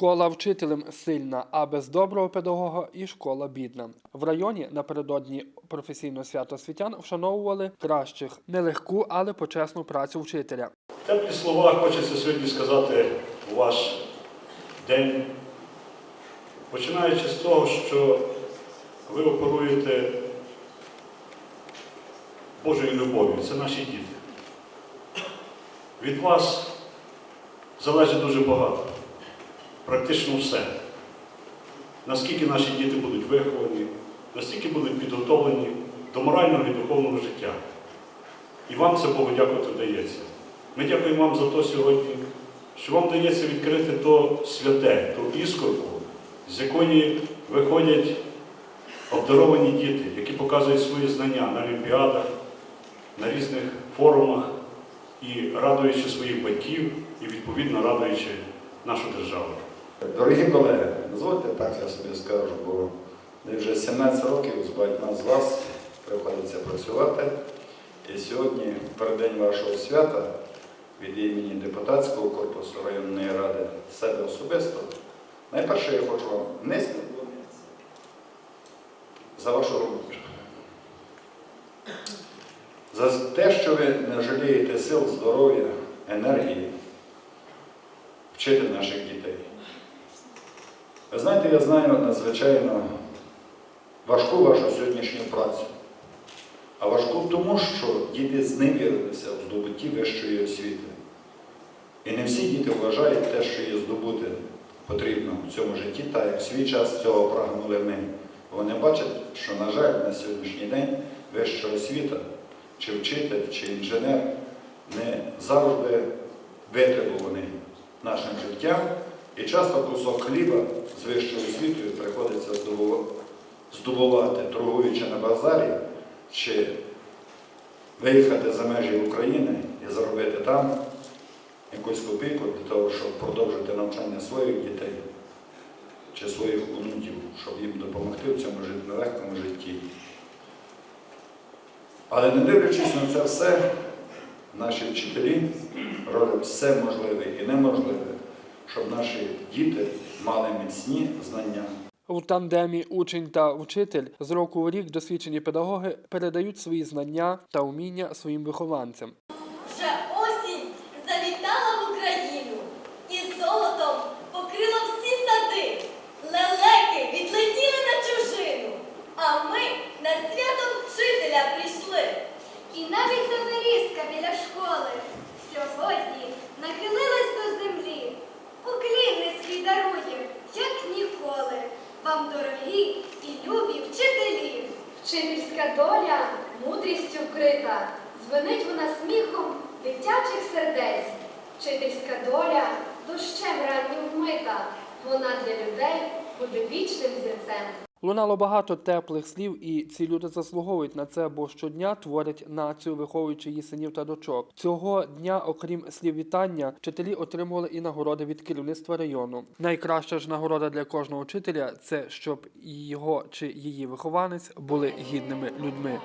Школа вчителем сильна, а без доброго педагога і школа бідна. В районі напередодні професійного свята освітян вшановували кращих нелегку, але почесну працю вчителя. Теплі слова хочеться сьогодні сказати у ваш день, починаючи з того, що ви оперуєте Божою любов'ю. Це наші діти. Від вас залежить дуже багато, практично все. Наскільки наші діти будуть виховані, наскільки будуть підготовлені до морального і духовного життя. І вам це Богу дякувати вдається. Ми дякуємо вам за те сьогодні, що вам вдається відкрити то святе, ту іскорку, з якої виходять обдаровані діти, які показують свої знання на олімпіадах, на різних форумах і радуючи своїх батьків, і відповідно радуючи нашу державу. Дорогі колеги, дозвольте так я собі скажу, бо вже 17 років з багатьма з вас приходиться працювати. І сьогодні, в переддень вашого свята, від імені депутатського корпусу районної ради себе особисто, найперше я хочу вам низько за вашу роботу. За те, що ви не жалієте сил, здоров'я, енергії, вчити наших дітей. Ви знаєте, я знаю надзвичайно важку вашу сьогоднішню працю. А важку тому, що діти зневірилися в здобутті вищої освіти. І не всі діти вважають те, що є здобути потрібно в цьому житті, так як в свій час цього прагнули ми. Вони бачать, що, на жаль, на сьогоднішній день вища освіта, чи вчитель, чи інженер не завжди витребуваний нашим життям. І часто кусок хліба з вищою освітою приходиться здобувати, торгуючи на базарі, чи виїхати за межі України і заробити там якусь копійку для того, щоб продовжити навчання своїх дітей чи своїх онуків, щоб їм допомогти в цьому нелегкому житті. Але не дивлячись на це все, наші вчителі роблять все можливе і неможливе, щоб наші діти мали міцні знання. У тандемі учень та вчитель з року у рік досвідчені педагоги передають свої знання та уміння своїм вихованцям. Вже осінь завітала в Україну і золотом покрила всі сади. Лелеки відлетіли на чужину, а ми на свято вчителя прийшли. І навіть Таврійська біля школи сьогодні нахилилась до землі. Уклін свій дарує, як ніколи, вам дорогі і любі вчителі. Вчительська доля мудрістю вкрита, звенить вона сміхом дитячих сердець. Вчительська доля дощем раннім вмита, вона для людей буде вічним зірцем. Лунало багато теплих слів, і ці люди заслуговують на це, бо щодня творять націю, виховуючи її синів та дочок. Цього дня, окрім слів вітання, вчителі отримували і нагороди від керівництва району. Найкраща ж нагорода для кожного вчителя це щоб його чи її вихованець були гідними людьми.